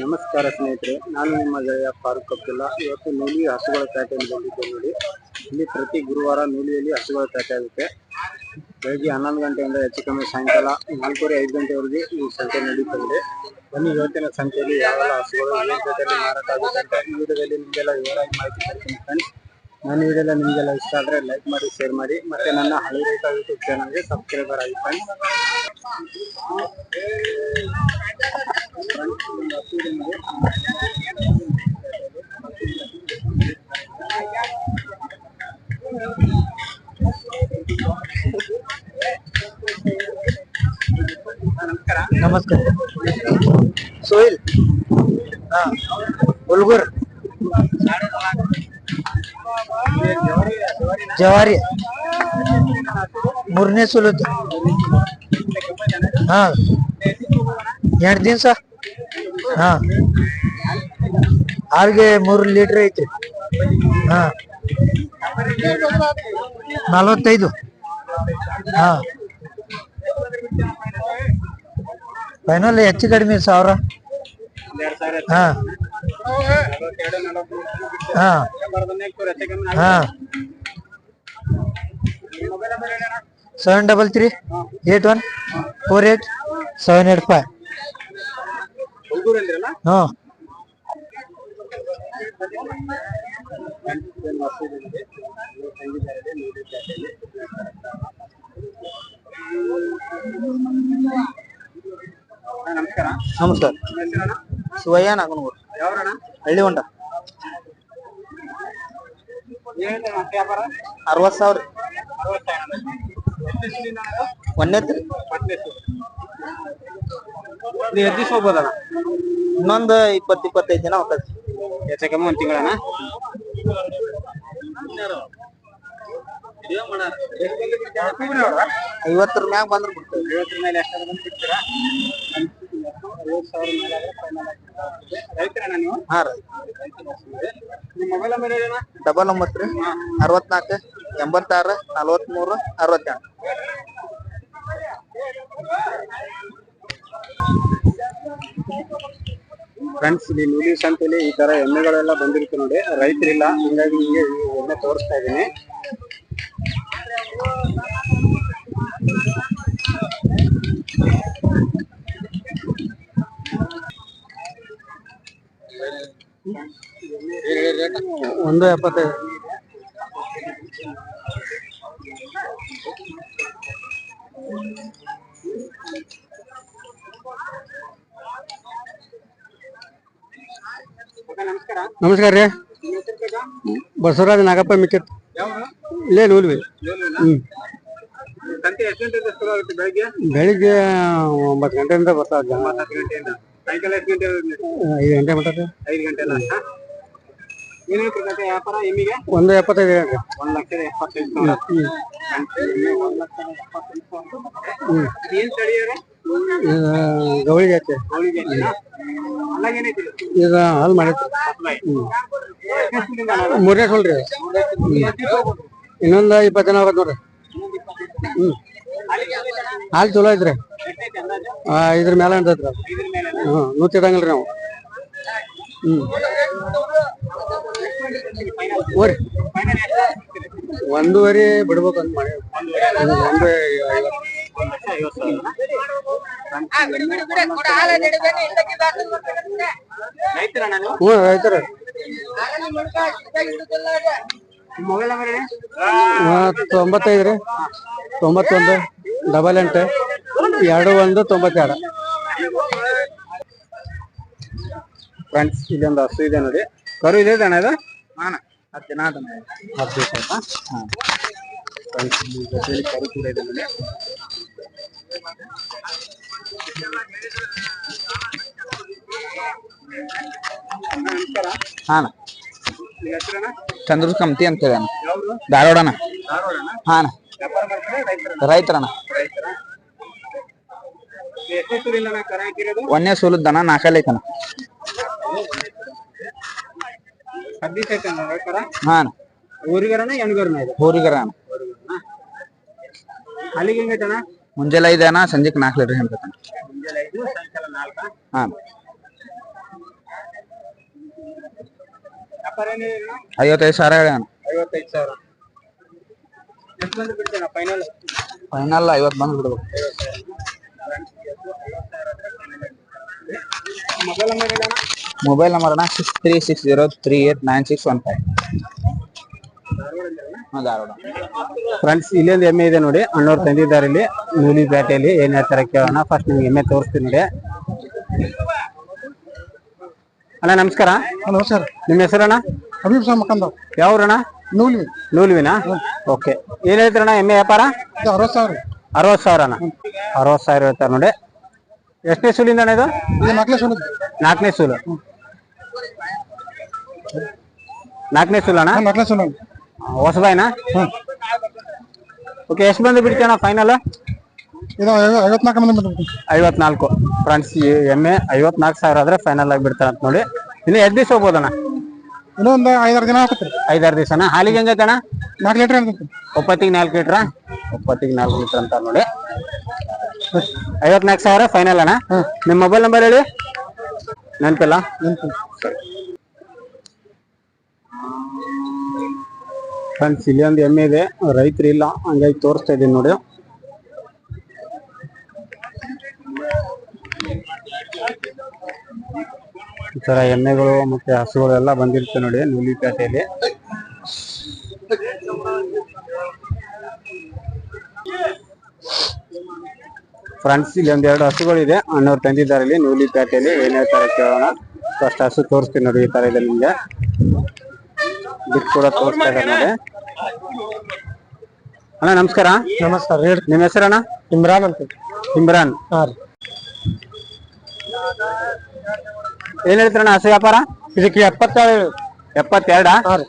ನಮಸ್ಕಾರ ಸ್ನೇಹಿತರೆ, ನಾನು ನಿಮ್ಮ ಗೆಳೆಯ ಫಾರೂಕ್ ಅಬ್ದುಲ್ಲಾ. ಇವತ್ತು ನೂಲಿ ಹಸುಗಳ ಪೇಟೆಯಲ್ಲಿ ಬಂದಿದ್ದೆ ನೋಡಿ. ಇಲ್ಲಿ ಪ್ರತಿ ಗುರುವಾರ ನೂಲಿಯಲ್ಲಿ ಹಸುಗಳ ಪ್ಯಾಟೆ ಆಗುತ್ತೆ. ಬೆಳಗ್ಗೆ ಹನ್ನೊಂದು ಗಂಟೆಯಿಂದ ಹೆಚ್ಚು ಕಮ್ಮಿ ಸಾಯಂಕಾಲ ನಾಲ್ಕೂವರೆ ಐದು ಗಂಟೆವರೆಗೆ ಈ ಸಂತೆ ನಡೀತದೆ ಬನ್ನಿ, ಇವತ್ತಿನ ಸಂತೆಯಲ್ಲಿ ಯಾವೆಲ್ಲ ಹಸುಗಳು, ಏನ್ ಮಾರಾಟ ಆಗುತ್ತೆ ಅಂತ ಈ ವಿಡಿಯೋದಲ್ಲಿ ನಿಮಗೆಲ್ಲ ವಿವರವಾಗಿ ಮಾಹಿತಿ ಕೊಡ್ತೀನಿ ಫ್ರೆಂಡ್ಸ್ ನನ್ನ ವಿಡಿಯೋಲ್ಲ ನಿಮಗೆಲ್ಲ ಇಷ್ಟ ಆದರೆ ಲೈಕ್ ಮಾಡಿ ಶೇರ್ ಮಾಡಿ, ಮತ್ತು ನನ್ನ ಹಳಿ ರೈತ ಯೂಟ್ಯೂಬ್ ಚಾನಲ್ಗೆ ಸಬ್ಸ್ಕ್ರೈಬರ್ ಆಗಿ ಫ್ರೆಂಡ್ಸ್ नमस्कार सोहिल हा उलगुर ಜವಾರಿ ಮೂರನೇ ಸುಲುತ್ ಹಾ ಎಂಟು ದಿವಸ ಹಾಲ್ಗೆ ಮೂರು ಲೀಟರ್ ಐತಿ ಹಾ. ನಲವತ್ತೈದು. ಹಾ. ಫೈನಲ್ ಹೆಚ್ಚು ಕಡಿಮೆ ಸಾವಿರ. Seven double three eight one four eight seven eight five ನಮಸ್ಕಾರ ನಮಸ್ಕಾರ ಶಿವಯ್ಯ ನಾಗನೂರು ಯಾವ್ರಣ ಹಳ್ಳಿ ಹೊಂಡ ವ್ಯಾಪಾರ ಅರವತ್ತು ಸಾವಿರ ಒಂದೇ ನೀವು ಎದ್ದು ಹೋಗ್ಬೋದಣ್ಣ? ಇನ್ನೊಂದು ಇಪ್ಪತ್ತು ಇಪ್ಪತ್ತೈದು ದಿನ ಹೋಗ್ತದೆ. ಹೆಚ್ಚಕಮ್ಮ ಒಂದು ತಿಂಗಳಣ್ಣ? ಐವತ್ತರ ಮ್ಯಾಗ ಬಂದ್ರೆ ಬಿಡ್ತೇವೆ ಐವತ್ತರ ಮೇಲೆ ಎಷ್ಟು ಬಂದು ಸಿಗ್ತೀರಾ ಐವತ್ತು ಸಾವಿರ ಮೇಲೆ ರೈತರಣ್ಣ ನೀವು? ಹಾ ರೀ. ನಿಮ್ಮ ಮೊಬೈಲ್ ನಂಬರ್ ಹೇಳಣ್ಣ? ಡಬಲ್ ಒಂಬತ್ತು ರೀ ಅರವತ್ನಾಲ್ಕು ಎಂಬತ್ತಾರು ನಲ್ವತ್ಮೂರು ಅರವತ್ತೆಂಟು. ಫ್ರೆಂಡ್ಸ್ ಇಲ್ಲಿ ನೂಲಿ ಸಂತೆಲಿ ಈ ತರ ಎಮ್ಮೆಗಳೆಲ್ಲ ಬಂದಿರುತ್ತೆ ನೋಡಿ. ರೈತರಿಲ್ಲ ಹಿಂಗಾಗಿ ನಿಮಗೆ ಎಮ್ಮೆ ತೋರಿಸ್ತಾ ಇದ್ದೀನಿ. ಒಂದು ಎಪ್ಪತ್ತೈದು. ನಮಸ್ಕಾರ ರೀ. ಬಸವರಾಜ ನಾಗಪ್ಪ ಮಿಕ್ಕತ್. ಇಲ್ಲೇ ನೂಲ್ವಿ ಬೆಳಗ್ಗೆ? ಬೆಳಿಗ್ಗೆ ಒಂಬತ್ತು ಗಂಟೆಯಿಂದ ಬರ್ತಾ ಗಂಟೆ ಐದು ಗಂಟೆ ಮಟ್ಟ ಐದು ಗಂಟೆ ಒಂದು ಎಪ್ಪತ್ತೈದು ಗಂಟೆ. ಹ್ಞೂ ಲಕ್ಷದ ಎಪ್ಪತ್ತೈದು ಸಾವಿರ. ಗೌಳಿ ಜಾತಿ ಈಗ ಹಾಲು ಮಾಡೈತಿ ಮೂರನೇ ಸೋಲ್ರಿ ಇನ್ನೊಂದು ಇಪ್ಪತ್ತು ಜನ ಆಗತ್ತೆ ನೋಡ್ರಿ ಹಾಲು ಚಲೋ ಐತ್ರಿ. ಇದ್ರ ಮೇಲೆ ಅಂತೈತ್ರಿ ಹ್ಮ್, ನೂತಿ ಇಡಂಗಿಲ್ರಿ ನಾವು. ಹ್ಮ್. ಒಂದೂವರೆ ಬಿಡ್ಬೇಕು ಅಂತ ಮಾಡಿ ಒಂದು ಹ್ಞೂ ರೈತರ. ತೊಂಬತ್ತೈದು ರೀ. ತೊಂಬತ್ತೊಂದು ಡಬಲ್ ಎಂಟು. ಎರಡು ಒಂದು ತೊಂಬತ್ತೆರಡು. ಫ್ರೆಂಡ್ಸ್ ಇದೊಂದು ಹಸು ಇದೆ ನೋಡಿ. ಕರು ಇದೆ ಅಣ್ಣ ಇದು ಹಾಂ ಹತ್ತು ದಿನ ಆದ ಹತ್ತು ದಿವಸ ಆಯ್ತಾ ಹಾಂ. ಫ್ರೆಂಡ್ಸ್ ಜೊತೆಯಲ್ಲಿ ಕರು ಕೂಡ ಇದೆ ನೋಡಿ. ಹಾಂ ಚಂದ್ರ ಕಮ್ತಿ ಅಂತ ಹೇಳ ಧಾರವಾಡ ಹಾಂ ವ್ಯಾಪಾರ ಮಾಡ್ತಾರೆ ರೈತರ ರೈತರ ಎಷ್ಟೇ ಸೂರಿಲ್ಲ ನಾ ಕರ ಹಾಕಿರೋದು ಒಂದೇ ಸೋಲದ ದನ ನಾಲ್ಕಲ್ಲಿ ಐತನ ಹಾಂ ಹೋರಿಗರ ಅಲ್ಲಿಗೆ ಹೆಂಗೈತಣ್ಣ? ಮುಂಜಾನೆ ಐದು ಅಣ್ಣ ಸಂಜೆಗೆ ನಾಲ್ಕು ಲೀಟರ್ ಹೇಳ್ಬೇಕಣ್ಣ. ಐವತ್ತೈದು ಸಾವಿರ ಎಷ್ಟು ಫೈನಲ್ ಫೈನಲ್ ಐವತ್ತು ಬಂದು ಬಿಡ್ಬೇಕು. ಮೊಬೈಲ್ ನಂಬರ್ ಮೊಬೈಲ್ ನಂಬರ್ ಅಣ್ಣ six three six zero three eight nine six one five Dharwad. Friends ಇಲ್ಲೊಂದು ಎಮ್ಮೆ ಇದೆ ನೋಡಿ. ಅಣ್ಣವ್ರು ತಂದಿದ್ದಾರೆ ಇಲ್ಲಿ. ನೂಲಿ ಪೇಟೆಯಲ್ಲಿ ಏನ್ ಹೇಳ್ತಾರೆ ಕೇಳೋಣ. ಫಸ್ಟ್ ನಿಮ್ಗೆ ಎಮ್ಮೆ ತೋರಿಸ್ತೀನಿ ನೋಡಿ. ಅಣ್ಣ ನಮಸ್ಕಾರ. ನಮಸ್ಕಾರ ನಿಮ್ಮ ಹೆಸರಣ್ಣ? ಹಬೀಬ್ ಸಾ ಮಕ್ಕಂದ ಯಾವ್ರಣ್ಣ? ನೂಲ್ವಿ ನೂಲ್ವಿನಾ? ಓಕೆ ಏನ್ ಹೇಳ್ತಾರಣ್ಣ ಎಮ್ಮೆ ವ್ಯಾಪಾರ? ಅರವತ್ ಸಾವಿರ. ಅರವತ್ತು ಅಣ್ಣ ಅರವತ್ ಸಾವಿರ ಹೇಳ್ತಾರೆ ನೋಡಿ. ಎಷ್ಟನೇ ಸೂಲಿಂದ ಅಣ್ಣ ಇದು? ನಾಲ್ಕನೇ ಸೂಲು. ನಾಲ್ಕನೇ ಸೂಲು. ನಾಲ್ಕನೇ ಸೂಲಣ್ಣ? ಅಣ್ಣ ನಾಲ್ಕನೇ ಸಲ. ಹೊಸಬಾಯಿನ ಓಕೆ ಎಷ್ಟು ಬಂದು ಬಿಡ್ತೀಯಣ್ಣ ಫೈನಲ್ ಇದು ಐವತ್ನಾಲ್ಕು ಮಂದಿ ಬಂದ್ಬಿಟ್ಟು ಐವತ್ನಾಲ್ಕು. ಫ್ರೆಂಡ್ಸ್ ಎಮ್ಮೆ ಐವತ್ನಾಲ್ಕು ಸಾವಿರ ಆದ್ರೆ ಫೈನಲ್ ಆಗಿ ಬಿಡ್ತಾರ ಅಂತ ನೋಡಿ. ಇನ್ನು ಎರಡು ದಿವಸ ಹೋಗ್ಬೋದಣ್ಣ? ಇನ್ನೊಂದು ಐದಾರು ದಿನ ಆಗ್ತದೆ ಐದಾರು ದಿವಸನ? ಹಾಲಿಗೆ ಹೆಂಗೈತಣ್ಣ ನಾಲ್ಕು ಲೀಟರ್ ಒಪ್ಪತ್ತಿಗೆ ನಾಲ್ಕು ಲೀಟ್ರ? ಒಪ್ಪತ್ತಿಗೆ ನಾಲ್ಕು ಲೀಟ್ರ್ ಅಂತ ನೋಡಿ. ಐವತ್ನಾಲ್ಕು ಸಾವಿರ ಫೈನಲ್ ಅಣ್ಣ. ನಿಮ್ಮ ಮೊಬೈಲ್ ನಂಬರ್ ಹೇಳಿ? ನೆನಪಿಲ್ಲ. ಫ್ರೆಂಡ್ಸ್ ಇಲ್ಲಿ ಒಂದು ಎಮ್ಮೆ ಇದೆ. ರೈತರು ಇಲ್ಲ. ಹಂಗಾಗಿ ತೋರಿಸ್ತಾ ಇದೀನಿ ನೋಡಿ. ಈ ತರ ಎಮ್ಮೆಗಳು ಮತ್ತೆ ಹಸುಗಳು ಎಲ್ಲ ಬಂದಿರುತ್ತೆ ನೋಡಿ ಪೇಟೆಯಲ್ಲಿ ಫ್ರೆಂಡ್ಸ್ ಇಲ್ಲಿ ಒಂದ್ ಎರಡು ಹಸುಗಳಿದೆ. ಅಣ್ಣವ್ರು ತಂದಿದ್ದಾರೆ ಇಲ್ಲಿ ನೂಲಿ ಪೇಟೆಯಲ್ಲಿ ಏನೇ ಹೇಳ್ತಾರೆ ಕೇಳೋಣ. ಫಸ್ಟ್ ಹಸು ತೋರಿಸ್ತೀನಿ ನೋಡಿ ಈ ತರ ಇದೆ ನಿಮ್ಗೆ. ಬಿಟ್ಟು ಕೂಡ ತೋರಿಸ್ತಾ ಇದ್ದಾರೆ ನೋಡಿ. ಅಣ್ಣ ನಮಸ್ಕಾರ. ನಮಸ್ಕಾರ ಹೇಳಿ. ನಿಮ್ಮ ಹೆಸರಣ್ಣ ಇಮ್ರಾನ್ ಅಂತ. ಇಮ್ರಾನ್. ಹಾ ರೀ. ಏನ್ ಹೇಳ್ತೀರಣ್ಣ ಹಸು ವ್ಯಾಪಾರ? ಇದಕ್ಕೆ ಎಪ್ಪತ್ತೇಳು ಎಪ್ಪತ್ತೆರಡ? ಹಾ ರೀ.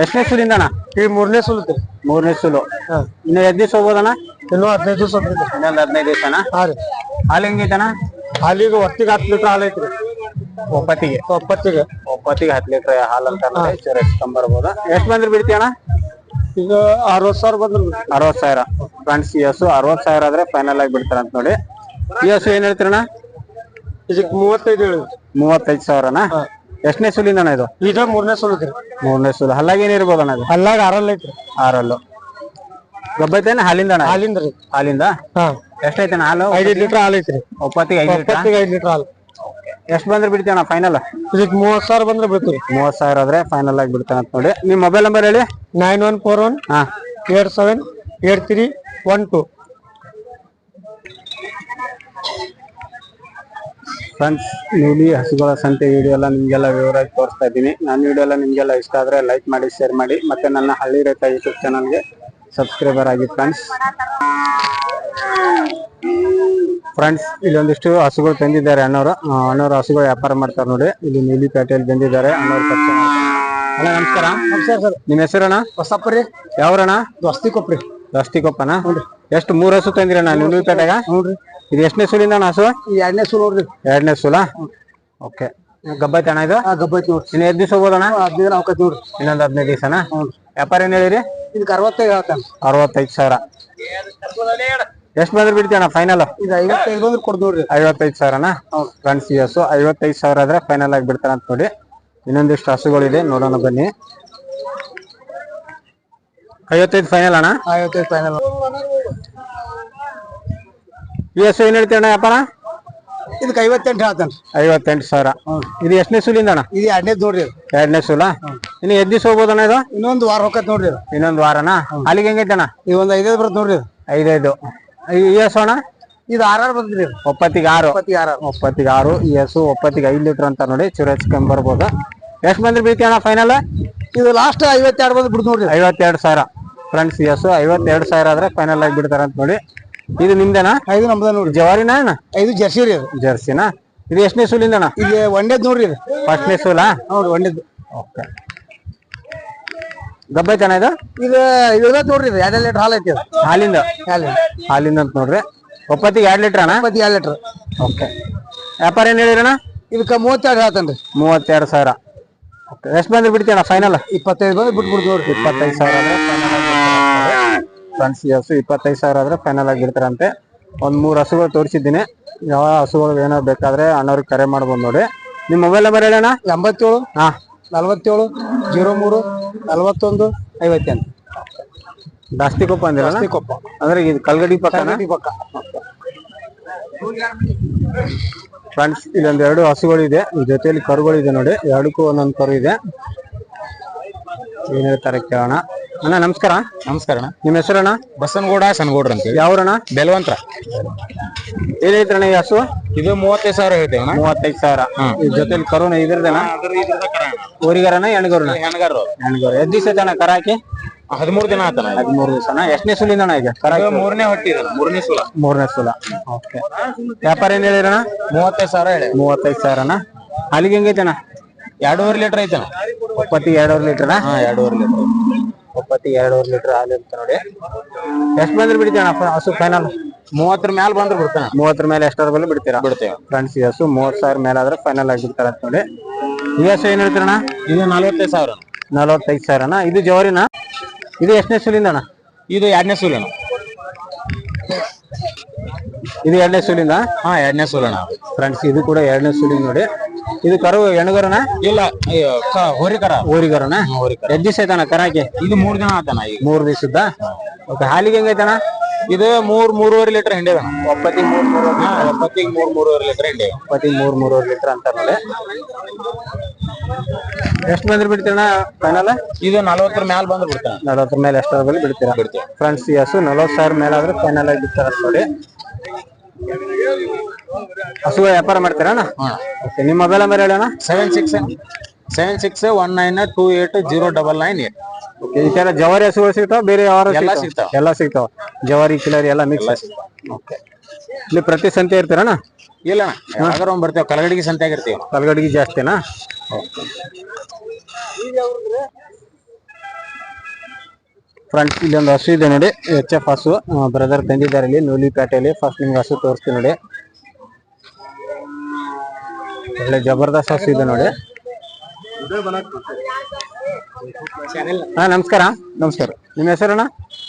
ಎಷ್ಟನೇ ಸುಲಿಂದ ಅಣ್ಣ? ಈ ಮೂರನೇ ಸುಲ್ತಿ ಮೂರನೇ ಸುಲು. ಹಾ. ಇನ್ನು ಎದ್ ದಿವಸ ಹೋಗ್ಬೋದಣ್ಣ? ಇನ್ನೂ ಹದಿನೈದು ದಿವಸ ಹೋಗ್ತೈತೆ ಇನ್ನೊಂದು ಹದಿನೈದು ದಿವಸ ಹಾ ರೀ. ಹಾಲು ಹೆಂಗೈತಣ್ಣ ಹಾಲಿಗೆ ಒಟ್ಟಿಗೆ ಹತ್ತು ಲೀಟರ್ ಹಾಲು ಐತ್ರಿ. ಒಪ್ಪತ್ತಿಗೆ. ಒಪ್ಪತ್ತಿಗೆ. ಒಪ್ಪತ್ತಿಗೆ ಹತ್ತು ಲೀಟರ್ ಹಾಲು ಅಂತ ಬರ್ಬೋದು. ಎಷ್ಟು ಬಂದ್ರೆ ಬಿಡ್ತೀಯಣ್ಣ? ಈಗ ಅರವತ್ ಸಾವಿರ ಬಂದ್ರು ಅರವತ್ ಸಾವಿರ. ಫ್ರೆಂಡ್ಸ್ ಎಸ್ ಅರವತ್ ಸಾವಿರ ಆದ್ರೆ ಫೈನಲ್ ಆಗಿ ಬಿಡ್ತಾರ ಅಂತ ನೋಡಿ. ಸಿ ಎಸ್ ಏನ್ ಹೇಳ್ತೀರಣ್ಣ? ಇದಕ್ ಮೂವತ್ತೈದು ಹೇಳಿ. ಮೂವತ್ತೈದು ಸಾವಿರನ? ಎಷ್ಟನೇ ಸುಲಿಂದ ಅಣ್ಣ ಇದು? ಇದು ಮೂರನೇ ಸುಲ್ತ್ರಿ ಮೂರನೇ ಸುಲ. ಹಲ್ಲಾಗ ಏನಿರ್ಬೋದು ಅಣ್ಣ ಇದು? ಅಲ್ಲಾಗ ಆರಲ್ಲ ಐತ್ರಿ. ಆರಲ್ಲು. ಗಬ್ಬೈತೇನ ಹಾಲಿಂದ ಅಣ್ಣ ಹಾಲಿಂದ ರೀ. ಹಾಲಿಂದ? ಹಾ. ಹಾಲು? ಐದು ಲೀಟರ್ ಹಾಲು ಐತ್ರಿ. ಒಪ್ಪತ್ತಿಗೆ ಐದು ಲೀಟರ್? ಐದು ಲೀಟರ್ ಹಾಲು. ಎಷ್ಟು ಬಂದ್ರೆ ಬಿಡ್ತೇನ ಫೈನಲ್ ಇದಕ್ಕೆ ಮೂವತ್ತು ಸಾವಿರ ಬಂದ್ರೆ ಬಿಡ್ತೀವಿ. ಮೂವತ್ ಸಾವಿರ ಆದ್ರೆ ಫೈನಲ್ ಆಗಿ ಬಿಡ್ತಾನೆ ಅಂತ ನೋಡಿ. ನಿಮ್ ಮೊಬೈಲ್ ನಂಬರ್ ಹೇಳಿ? ನೈನ್ ಒನ್ ಫೋರ್ ಒನ್ ಹಾ. Eight seven eight three one two friends ನೀಲಿ ಹಸುಗಳ ಸಂತೆ ವಿಡಿಯೋ ಎಲ್ಲ ನಿಮಗೆಲ್ಲ ವಿವರವಾಗಿ ತೋರಿಸ್ತಾ ಇದ್ದೀನಿ. ನನ್ನ ವಿಡಿಯೋ ಎಲ್ಲ ನಿಮಗೆಲ್ಲ ಇಷ್ಟ ಆದ್ರೆ ಲೈಕ್ ಮಾಡಿ ಶೇರ್ ಮಾಡಿ ಮತ್ತೆ ನನ್ನ ಹಳ್ಳಿ ರೇಖಾ ಯೂಟ್ಯೂಬ್ ಚಾನಲ್ಗೆ ಸಬ್ಸ್ಕ್ರೈಬರ್ ಆಗಿ ಫ್ರೆಂಡ್ಸ್ ಫ್ರೆಂಡ್ಸ್ ಇಲ್ಲೊಂದಿಷ್ಟು ಹಸುಗಳು ತಂದಿದ್ದಾರೆ ಅಣ್ಣವರು. ಅಣ್ಣವರು ಹಸುಗಳು ವ್ಯಾಪಾರ ಮಾಡ್ತಾರೆ ನೋಡಿ. ಇಲ್ಲಿ ನೀಲಿ ಪೇಟೆಯಲ್ಲಿ ಬಂದಿದ್ದಾರೆ. ಅಣ್ಣವ್ರು ಪರಿಚಯ. ಅಣ್ಣ ನಮಸ್ಕಾರ. ನಮಸ್ಕಾರ ಸರ್. ನಿಮ್ಮ ಹೆಸರಣ್ಣ? ಹೊಸಪ್ಪ ರೀ ಯಾವ್ರಣ್ಣ? ದೋಸ್ತಿ ಕೊಪ್ರಿ. ದಸ್ತಿಕೊಪ್ಪನ ಎಷ್ಟು ಮೂರು ಹಸು ತಂದಿರಣ್ಣ ನೀಲಿಪೇಟೆಗ? ನೋಡ್ರಿ ಇದು ಎಷ್ಟನೇ ಸೂಲಿಂದ ಅಣ್ಣ ಹಸು? ಎರಡನೇ ಸೂಲ್ ನೋಡ್ರಿ. ಎರಡನೇ ಸೂಲ? ಓಕೆ. ಗಬ್ಬೈತಿ ಅಣ್ಣ ಇದು? ಗಬ್ಬೈತಿ ನೋಡ್ರಿ. ಇನ್ನು ಎರಡು ದಿವಸ ಹೋಗೋದಣ್ಣ ಹದಿನೈದು ದಿನ ಅವಕಾಶ ನೋಡ್ರಿ. ಇನ್ನೊಂದು ಹದಿನೈದು ದಿವಸನ? ವ್ಯಾಪಾರ ಏನ್ ಹೇಳಿರಿ? ಇದಕ್ಕೆ ಅರವತ್ತೈದು ಹೇಳ್ತಾನೆ ಅರವತ್ತೈದು ಸಾವಿರ. ಎಷ್ಟು ಬಂದ್ರೆ ಬಿಡ್ತೀಯಣ್ಣ ಫೈನಲ್ ಇದು ಐವತ್ತೈದು ಬಂದ್ರೆ ಐವತ್ತೈದು ಸಾವಿರನ? ಫ್ರೆಂಡ್ಸ್ ಈ ಹಸು ಐವತ್ತೈದು ಸಾವಿರ ಆದ್ರೆ ಫೈನಲ್ ಆಗಿ ಬಿಡ್ತಾರ ಅಂತ ನೋಡಿ. ಇನ್ನೊಂದಿಷ್ಟು ಹಸುಗಳಿದೆ ನೋಡೋಣ ಬನ್ನಿ. ಐವತ್ತೈದು ಫೈನಲ್ ಅಣ್ಣ? ಐವತ್ತೈದು ಫೈನಲ್ ಈ ಹಸು ಏನ್ ಹೇಳ್ತೀಯಣ್ಣ ವ್ಯಾಪಾರ? ಇದಕ್ಕೆ ಐವತ್ತೆಂಟು ಹೇಳ್ತಾನೆ. ಐವತ್ತೆಂಟು ಸಾವಿರ. ಇದು ಎಷ್ಟನೇ ಸುಲಿಂದ ಅಣ್ಣ ಇದು ಎರಡನೇ ನೋಡ್ರಿ. ಎರಡನೇ ಸುಲ? ಇನ್ನು ಎದ್ದು ದಿವಸ ಹೋಗ್ಬೋದಣ್ಣ ಇದು? ಇನ್ನೊಂದು ವಾರ ಹೋಗತ್ ನೋಡ್ರಿ. ಇನ್ನೊಂದು ವಾರನಾ? ಅಲ್ಲಿಗೆ ಹೆಂಗೈತಣ್ಣ ಇದು ಒಂದು ಐದೈದು ಬರುತ್ತೆ ನೋಡ್ರಿ. ಐದೈದು. ಈ ಈ ಅಣ್ಣ? ಇದು ಆರ್ ಆರ್ ಇದು. ಒಪ್ಪತ್ತಿಗೆ ಆರು. ಒಪ್ಪತ್ತಿಗೆ ಆರ್ ಆರ್. ಒಪ್ಪತ್ತಿಗೆ ಆರು ಈ ಹಸು ಒಪ್ಪತ್ತಿಗೆ ಐದು ಲೀಟರ್ ಅಂತ ನೋಡಿ ಚೂರು ಹಚ್ಕೊಂಡ್ ಬರ್ಬೋದು. ಎಷ್ಟು ಬಂದ್ರೆ ಬೀಳ್ತಿ ಅಣ್ಣ ಫೈನಲ್ ಇದು ಲಾಸ್ಟ್ ಐವತ್ತೆರಡು ಬಂದು ಬಿಡ್ತು ನೋಡ್ರಿ ಇದು. ಐವತ್ತೆರಡು ಸಾವಿರ. ಫ್ರೆಂಡ್ಸ್ ಈ ಹಸು ಐವತ್ತೆರಡು ಸಾವಿರ ಆದ್ರೆ ಫೈನಲ್ ಆಗಿ ಬಿಡ್ತಾರ ಅಂತ ನೋಡಿ. ಇದು ನಿಮ್ದೇನಾ? ಐದು ನಮ್ದ ನೋಡ್ರಿ. ಜವಾರಿನ ಅಣ್ಣ ಐದು ಜರ್ಸಿ ರೀ ಇದು. ಜರ್ಸಿನಾ? ಇದು ಎಷ್ಟನೇ ಸೂಲಿಂದ ಅಣ್ಣ ಇಲ್ಲಿ ಒಂದೇದ್ ನೋಡ್ರಿ ಇದು. ಫಸ್ಟ್ನೇ ಸೂಲಾ? ನೋಡ್ರಿ ಒಂಡೇದ್ ಓಕೆ. ಗಬ್ಬೈತಣ್ಣ ಇದು? ಇದು ಇದೆಲ್ಲ ನೋಡ್ರಿ ಎರಡು ಎರಡ್ ಲೀಟರ್ ಹಾಲು ಐತಿ ಇದು. ಹಾಲಿಂದ? ಹಾಲಿಂದ. ಅಂತ ನೋಡ್ರಿ. ಒಪ್ಪತ್ತಿಗೆ ಎರಡು ಲೀಟರ್ ಅಣ್ಣ? ಒಪ್ಪತ್ತಿಗೆ ಎರಡು ಲೀಟರ್. ಓಕೆ. ವ್ಯಾಪಾರ ಏನು ಹೇಳಿರಣ್ಣ ಇದಕ್ಕೆ ಮೂವತ್ತೆರಡು ಹೇಳ್ತಾನೆ ರೀ ಮೂವತ್ತೆರಡು ಸಾವಿರ. ಓಕೆ. ಎಷ್ಟು ಬಂದ್ರೆ ಬಿಡ್ತೀಯಣ್ಣ ಫೈನಲ್ ಇಪ್ಪತ್ತೈದು ಬಂದ್ರೆ ಬಿಟ್ಬಿಡ್ತು ನೋಡ್ರಿ. ಇಪ್ಪತ್ತೈದು ಸಾವಿರ ಆದರೆ ಫೈನಲ್ ಆಗಿ ಫ್ರೆಂಡ್ಸ್ ಹಸು ಇಪ್ಪತ್ತೈದು ಸಾವಿರ ಆದರೆ ಫೈನಲ್ ಆಗಿ ಬಿಡ್ತಾರಂತೆ. ಒಂದು ಮೂರು ಹಸುಗಳು ತೋರಿಸಿದ್ದೀನಿ. ಯಾವ ಹಸುಗಳು ಏನೋ ಬೇಕಾದ್ರೆ ಅಣ್ಣವ್ರಿಗೆ ಕರೆ ಮಾಡ್ಬೋದು ನೋಡಿ. ನಿಮ್ಮ ಮೊಬೈಲ್ ನಂಬರ್ ಹೇಳಣ್ಣ ಎಂಬತ್ತೇಳು. ಹಾ. ನಲವತ್ತೇಳು ಜೀರೋ ಮೂರು ನಲವತ್ತೊಂದು ಐವತ್ತೆಂಟು. ದಾಸ್ತಿಕೊಪ್ಪ ಅಂದಿರಲ್ಲ? ದಾಸ್ತಿಕೊಪ್ಪ ಅಂದ್ರೆ ಇದು ಕಲ್ಗಡಿ ಪಕ್ಕ ಪಕ್ಕ. ಫ್ರೆಂಡ್ಸ್ ಇಲ್ಲೊಂದ್ ಎರಡು ಹಸುಗಳಿದೆ. ಜೊತೆಯಲ್ಲಿ ಕರುಗಳಿದೆ ನೋಡಿ. ಎರಡಕ್ಕೂ ಒಂದೊಂದು ಕರು ಇದೆ. ಏನ್ ಹೇಳ್ತಾರೆ ಕೇಳೋಣ. ಅಣ್ಣ ನಮಸ್ಕಾರ. ನಮಸ್ಕಾರ ಅಣ್ಣ. ನಿಮ್ಮ ಹೆಸರಣ್ಣ? ಬಸನಗೌಡ ಸನಗೌಡ್ರ ಅಂತ ಯಾವ್ರಣ್ಣ? ಬೆಲವಂತರ. ಏನೈತ್ರ ಈ ಹಸು? ಇದು ಮೂವತ್ತೈದು ಸಾವಿರ ಹೇಳ್ತೇವೆ ಅಣ್ಣ. ಮೂವತ್ತೈದು ಸಾವಿರ. ಜೊತೆಲಿ ಕರೋನ ಇದ್ರದಣ್ಣ ಊರಿಗರನ ಎಣ್ಗರ ಹೆಣ್ಗಾರ. ಎಣ್ಗರು ಎಷ್ಟ್ ದಿವಸ ಐತಣ್ಣ ಕರ ಹಾಕಿ? ಹದಿಮೂರು ದಿನ ಆತನ ಹದಿಮೂರು ದಿವಸ ಎಷ್ಟನೇ ಸುಲಿಂದಣ್ಣ ಈಗ ಕರ? ಮೂರನೇ ಹೊಟ್ಟಿ ಮೂರನೇ ಸುಲ. ಮೂರನೇ ಸುಲ. ಓಕೆ ವ್ಯಾಪಾರ ಏನ್ ಹೇಳಿರಣ್ಣ ಮೂವತ್ತೈದು ಸಾವಿರ ಹೇಳಿ. ಮೂವತ್ತೈದು ಸಾವಿರನ? ಅಲ್ಲಿಗೆ ಹೆಂಗೈತಣ್ಣ ಎರಡೂವರೆ ಲೀಟರ್ ಐತೆ ಒಪ್ಪತ್ತಿ ಎರಡೂವರೆ ಲೀಟರ್ ಹಾ ಎರಡೂವರೆ ಲೀಟರ್. ಒಪ್ಪತ್ತಿ ಎರಡೂವರೆ ಲೀಟರ್ ಹಾಲು ಇರುತ್ತೆ ನೋಡಿ. ಎಷ್ಟು ಬಂದ್ರೆ ಬಿಡ್ತೇನೆ ಫ- ಹಸು ಫೈನಲ್ ಮೂವತ್ತರ ಮೇಲೆ ಬಂದ್ರೆ ಬಿಡ್ತಾನೆ ಮೂವತ್ತರ ಮೇಲೆ ಎಷ್ಟರ ಮೇಲೆ ಬಿಡ್ತೀರಾ? ಬಿಡ್ತೇವೆ. ಫ್ರೆಂಡ್ಸ್ ಈ ಹಸು ಮೂವತ್ತು ಸಾವಿರ ಮೇಲೆ ಆದ್ರೆ ಫೈನಲ್ ಆಗಿ ಬಿಡ್ತಾರ ಅಂತ ನೋಡಿ. ಈ ಹಸು ಏನ್ ಹೇಳ್ತೀರಣ್ಣ ಇದು ನಲವತ್ತೈದು ಸಾವಿರ ನಲವತ್ತೈದು ಸಾವಿರನ? ಇದು ಜವರಿನ ಇದು ಎಷ್ಟನೇ ಸುಲಿಂದ ಅಣ್ಣ? ಇದು ಎರಡನೇ ಸುಲಿನ ಇದು ಎರಡನೇ ಸುಲಿಂದ? ಹಾ ಎರಡನೇ ಸುಲನ ಫ್ರೆಂಡ್ಸ್ ಇದು ಕೂಡ ಎರಡನೇ ಸುಲಿಂದ ನೋಡಿ. ಇದು ಕರು ಹೆಣಗರನ? ಇಲ್ಲ ಅಯ್ಯೋ, ಕ- ಹೋರಿಕರ. ಊರಿಗರನ ಹೋರಿಕರ. ಎದ್ ದಿವಸ ಐತಾನ ಕರಾಕಿ? ಇದು ಮೂರ್ ದಿನ ಆತನ ಈಗ. ಮೂರ್ ದಿವಸದ ಓಕೆ ಹಾಲಿಗೆ ಹೆಂಗೈತಣ್ಣ ಇದು ಮೂರ್ ಮೂರುವರೆ ಲೀಟರ್ ಹಿಂಡಿ ಒಪ್ಪತಿ ಒಪ್ಪತ್ತಿಗೆ ಮೂರ್ ಮೂರು ಒಪ್ಪತ್ತಿಗೆ ಮೂರ್ ಮೂರುವರೆ ಲೀಟರ್ ಹಿಂಡಿ. ಒಪ್ಪತ್ತಿಗೆ ಮೂರ್ ಮೂರುವರೆ ಲೀಟರ್ ಅಂತ ನೋಡಿ. ಎಷ್ಟು ಬಂದ್ರೆ ಬಿಡ್ತೀರಣ ಫೈನಲ್ ಇದು ನಲವತ್ತರ ಮೇಲೆ ಬಂದ್ರೆ ಬಿಡ್ತಾನ ನಲವತ್ತರ ಮೇಲೆ ಎಷ್ಟರ ಮೇಲೆ ಬಿಡ್ತೀರಾ. ಬಿಡ್ತೀವಿ. ಫ್ರೆಂಡ್ಸ್ ಈ ಹಸು ನಲವತ್ತು ಸಾವಿರ ಮೇಲೆ ಆದ್ರೆ ಫೈನಲ್ ಆಗಿ ಬಿಡ್ತಾರ ನೋಡಿ. ಹಸು ವ್ಯಾಪಾರ ಮಾಡ್ತೀರಣ್ಣ ಓಕೆ ನಿಮ್ಮ ಮೊಬೈಲ್ ನಂಬರ್ ಹೇಳೋಣ seven six seven six one nine two eight zero double nine eight okay ಈ ತರ ಜವಾರಿ ಹಸುಗಳು ಸಿಗ್ತಾವ ಬೇರೆ ಯಾವ ಎಲ್ಲಾ ಸಿಗ್ತಾವ. ಎಲ್ಲ ಸಿಗ್ತಾವ. ಜವಾರಿ ಕಿಲರಿ ಎಲ್ಲ ಮಿಕ್ಸ್ ಓಕೆ ಇಲ್ಲಿ ಪ್ರತಿ ಸಂತೆ ಇರ್ತೀರಣ್ಣ ಇಲ್ಲ ಯಾವಾಗ ಒಂದು ಬರ್ತೇವೆ ಕಲಗಡಿಗೆ ಸಂತೆ ಆಗಿರ್ತೀವಿ ಕಲಗಡಿಗೆ ಜಾಸ್ತಿನಾ? ಫ್ರೆಂಡ್ಸ್ ಇಲ್ಲಿ ಒಂದು ಹಸು ಇದೆ ನೋಡಿ ಎಚ್ ಎಫ್ ಹಸು. ಬ್ರದರ್ ತಂದಿದ್ದಾರೆ ಇಲ್ಲಿ ನೂಲಿಪೇಟೆಯಲ್ಲಿ. ಫಸ್ಟ್ ನಿಮ್ಗೆ ಹಸು ತೋರಿಸ್ತೀನಿ ನೋಡಿ. ಒಳ್ಳೆ ಜಬರ್ದಸ್ತ್ ಹಸು ಇದೆ ನೋಡಿ. ಹಾ ನಮಸ್ಕಾರ. ನಮಸ್ಕಾರ. ನಿಮ್ಮ ಹೆಸರಣ್ಣ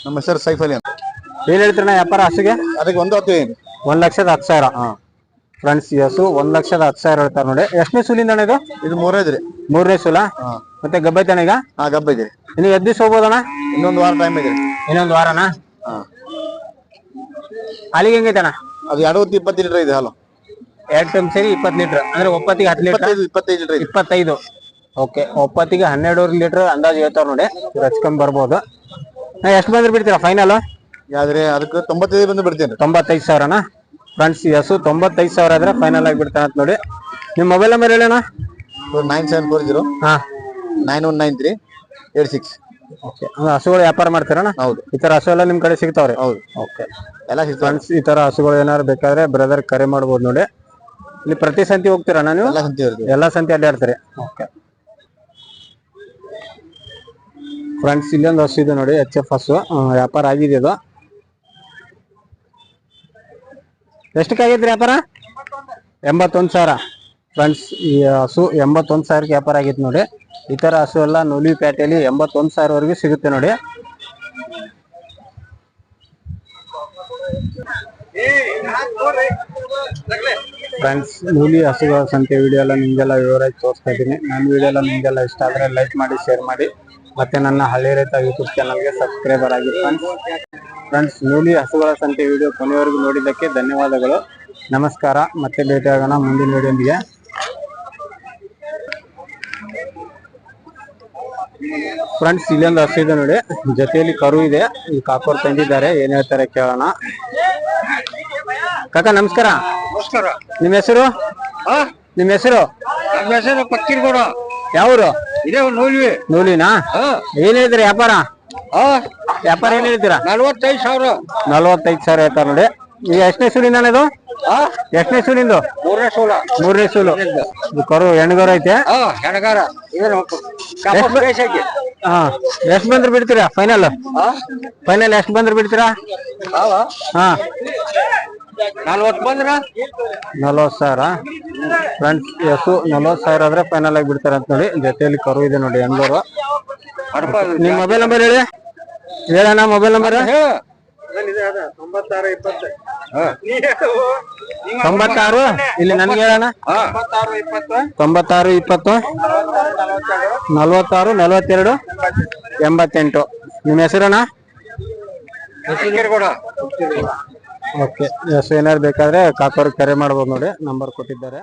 ನಮ್ಮ ಹೆಸರು ಸೈಫ್ ಅಲಿ ಅಂತ. ಏನ್ ಹೇಳ್ತೀರಣ್ಣ ವ್ಯಾಪಾರ ಹಸುಗೆ? ಅದಕ್ಕೆ ಒಂದು ಹತ್ತು ಏನು? ಒಂದ್ ಲಕ್ಷದ ಹತ್ತು ಸಾವಿರ. ಫ್ರೆಂಡ್ಸ್ ಈ ಹಸು ಒಂದ್ ಲಕ್ಷದ ಹತ್ತು ಸಾವಿರ ಹೇಳ್ತಾರೆ ನೋಡಿ. ಎಷ್ಟನೇ ಸುಲಿಂದ ಅಣ್ಣ ಇದು? ಇದು ಮೂರೈದ್ರಿ. ಮೂರನೇ ಸುಲ? ಮತ್ತೆ ಗಬ್ಬೈತಾನ ಈಗ? ಹಾ ಗಬ್ಬ ಇದ್ರಿ ಇನ್ನು ಎದ್ದು ದಿವಸ ಹೋಗ್ಬೋದಣ್ಣ ಇನ್ನೊಂದು ವಾರ ಟೈಮ್ ಇದೆ. ಇನ್ನೊಂದು ವಾರನಾ? ಹಾ. ಅಲ್ಲಿಗೆ ಹೆಂಗೈತಣ್ಣ ಅದು ಎರಡು ಹೊತ್ತು ಇಪ್ಪತ್ತು ಲೀಟರ್ ಇದೆ ಹಾಲು. ಎರಡು ಟೈಮ್ ಸೇರಿ ಇಪ್ಪತ್ತು ಲೀಟರ್. ಅಂದ್ರೆ ಒಪ್ಪತ್ತಿಗೆ ಹತ್ತು ಲೀಟರ್? ಇಪ್ಪತ್ತೈದು ಇಪ್ಪತ್ತೈದು ಲೀಟರ್ ಇದೆ. ಇಪ್ಪತ್ತೈದು. ಓಕೆ ಒಪ್ಪತ್ತಿಗೆ ಹನ್ನೆರಡೂವರೆ ಲೀಟರ್ ಅಂದಾಜು ಹೇಳ್ತಾರ ನೋಡಿ. ಹಚ್ಕೊಂಡ್ ಬರ್ಬೋದು. ನಾ ಎಷ್ಟು ಬಂದ್ರೆ ಬಿಡ್ತೀರಾ ಫೈನಲ್ ಯಾವ್ದ್ರೆ ಅದಕ್ಕೆ ತೊಂಬತ್ತೈದು ಬಂದು ಬಿಡ್ತೀನಿ. ತೊಂಬತ್ತೈದು ಸಾವಿರನಾ? ಫ್ರೆಂಡ್ಸ್ ಎಸ್ ತೊಂಬತ್ತೈದು ಸಾವಿರ ಆದ್ರೆ ಫೈನಲ್ ಆಗಿ ಬಿಡ್ತಾನೆ ಅಂತ ನೋಡಿ. ನಿಮ್ಮ ಮೊಬೈಲ್ ನಂಬರ್ ಹೇಳೋಣ ನೈನ್ ಸೆವೆನ್ ಫೋರ್ ಜೀರೋ? ಹಾ. Nine one nine three eight six. Okay. ಹಸುಗಳು ವ್ಯಾಪಾರ ಮಾಡ್ತೀರಣ್ಣ? ಹೌದು. ಈ ತರ ಹಸು ಎಲ್ಲ ನಿಮ್ ಕಡೆ ಸಿಗ್ತಾವ್ರಿ? ಹೌದು. ಓಕೆ. ಎಲ್ಲ ಸಿಗ್ತವೆ ಫ್ರೆಂಡ್ಸ್ ಈ ತರ ಹಸುಗಳು ಏನಾದ್ರು ಬೇಕಾದ್ರೆ ಬ್ರದರ್ ಕರೆ ಮಾಡ್ಬೋದು ನೋಡಿ. ಇಲ್ಲಿ ಪ್ರತಿ ಸಂತಿ ಹೋಗ್ತೀರಣ್ಣ ನೀವು? ಎಲ್ಲ ಸಂತಿ ಇರ್ತದೆ ಎಲ್ಲಾ ಸಂತೆ ಅಡ್ಡಾಡ್ತಾರೆ ಓಕೆ. ಫ್ರೆಂಡ್ಸ್ ಇಲ್ಲೊಂದು ಹಸು ಇದೆ ನೋಡಿ ಎಚ್ ಎಫ್ ಹಸು. ಆ, ವ್ಯಾಪಾರ ಆಗಿದೆ ಅದು ಎಷ್ಟಕ್ಕೆ ಆಗೈತ್ರಿ ವ್ಯಾಪಾರ? ಎಂಬತ್ತೊಂದು ಸಾವಿರ. ಫ್ರೆಂಡ್ಸ್, ಈ ಹಸು ಎಂಬತ್ತೊಂದು ಸಾವಿರಕ್ಕೆ ವ್ಯಾಪಾರ ಆಗಿತ್ತು ನೋಡಿ. ಈ ಥರ ಹಸು ಎಲ್ಲ ನೂಲಿ ಪ್ಯಾಟೆಯಲ್ಲಿ ಎಂಬತ್ತೊಂದು ಸಾವಿರವರೆಗೂ ಸಿಗುತ್ತೆ ನೋಡಿ. ಫ್ರೆಂಡ್ಸ್, ನೂಲಿ ಹಸುಗಳ ಸಂತೆ ವಿಡಿಯೋ ಎಲ್ಲ ನಿಮಗೆಲ್ಲ ವಿವರವಾಗಿ ತೋರಿಸ್ತಾ ಇದ್ದೀನಿ. ನನ್ನ ವಿಡಿಯೋ ಎಲ್ಲ ನಿಮಗೆಲ್ಲ ಇಷ್ಟ ಆದರೆ ಲೈಕ್ ಮಾಡಿ ಶೇರ್ ಮಾಡಿ. ಮತ್ತೆ ನನ್ನ ಹಳ್ಳಿ ರೈತ ಯೂಟ್ಯೂಬ್ ಚಾನಲ್ಗೆ ಸಬ್ಸ್ಕ್ರೈಬರ್ ಆಗಿ ಫ್ರೆಂಡ್ಸ್ ಫ್ರೆಂಡ್ಸ್ ನೂಲಿ ಹಸುಗಳ ಸಂತೆ ವಿಡಿಯೋ ಕೊನೆವರೆಗೂ ನೋಡಿದ್ದಕ್ಕೆ ಧನ್ಯವಾದಗಳು. ನಮಸ್ಕಾರ. ಮತ್ತೆ ಭೇಟಿಯಾಗೋಣ ಮುಂದಿನ ವಿಡಿಯೋಂದಿಗೆ ಫ್ರೆಂಡ್ಸ್ ಇಲ್ಲೊಂದು ಹಸು ಇದೆ ನೋಡಿ. ಜೊತೆಯಲ್ಲಿ ಕರು ಇದೆ. ಈ ಕಾಕೋರ್ ತಂದಿದ್ದಾರೆ. ಏನ್ ಹೇಳ್ತಾರೆ ಕೇಳೋಣ. ಕಾಕ ನಮಸ್ಕಾರ. ನಮಸ್ಕಾರ. ನಿಮ್ ಹೆಸರು? ನಿಮ್ ಹೆಸರು? ನಮ್ಮ ಹೆಸರು ಪಕ್ಕೀರ್ಗೌಡ. ಯಾವ್ರು? ಇದೇ ನೂಲ್ವಿ. ನೂಲಿನಾ ಏನ್ ಹೇಳಿದ್ರಿ ವ್ಯಾಪಾರ? ವ್ಯಾಪಾರ ಏನ್ ಹೇಳ್ತೀರಾ ನಲ್ವತ್ತೈದು ಸಾವಿರ. ನಲ್ವತ್ತೈದು ಸಾವಿರ ಹೇಳ್ತಾರೆ ನೋಡಿ. ಈಗ ಎಷ್ಟನೇ ಸೂಲಿಂದ ಇದು? ಎಷ್ಟನೇ ಸೂಲಿಂದು ಮೂರನೇ ಸೋಲ. ಮೂರನೇ ಸೂಲು. ಇದು ಕರು ಹೆಣ್ಗರು ಐತೆ? ಆ, ಹೆಣಗಾರ. ಇದೇನು ಎಷ್ಟು ಹಾ ಎಷ್ಟ್ ಬಂದ್ರೆ ಬಿಡ್ತೀರಾ ಫೈನಲ್? ಫೈನಲ್ ಎಷ್ಟು ಬಂದ್ರೆ ಬಿಡ್ತೀರಾ? ಹಾ. ನಲ್ವತ್ತು ಬಂದ್ರ? ನಲ್ವತ್ತು ಸಾವಿರ. ಫ್ರೆಂಡ್ಸ್ ಎಸು ನಲ್ವತ್ತು ಸಾವಿರ ಆದ್ರೆ ಫೈನಲ್ ಆಗಿ ಬಿಡ್ತಾರೆ ಅಂತ ನೋಡಿ. ಜೊತೆಯಲ್ಲಿ ಕರು ಇದೆ ನೋಡಿ ಎಂದೂರು ನಿಮ್ ಮೊಬೈಲ್ ನಂಬರ್ ಹೇಳಿ. ಹೇಳಣ್ಣ ಮೊಬೈಲ್ ನಂಬರ್ ಇಪ್ಪತ್ತು ತೊಂಬತ್ತಾರು ಇಲ್ಲಿ ನನ್ಗೆ ಹೇಳೋಣ ತೊಂಬತ್ತಾರು ಇಪ್ಪತ್ತು. ನಲ್ವತ್ತಾರು ನಲವತ್ತೆರಡು ಎಂಬತ್ತೆಂಟು. ನಿಮ್ಮ ಹೆಸರಣ್ಣ? ಓಕೆ. ಎಸ್ ಏನಾರು ಬೇಕಾದ್ರೆ ಕಾಕೋರ್ ಕರೆ ಮಾಡ್ಬೋದು ನೋಡಿ. ನಂಬರ್ ಕೊಟ್ಟಿದ್ದಾರೆ.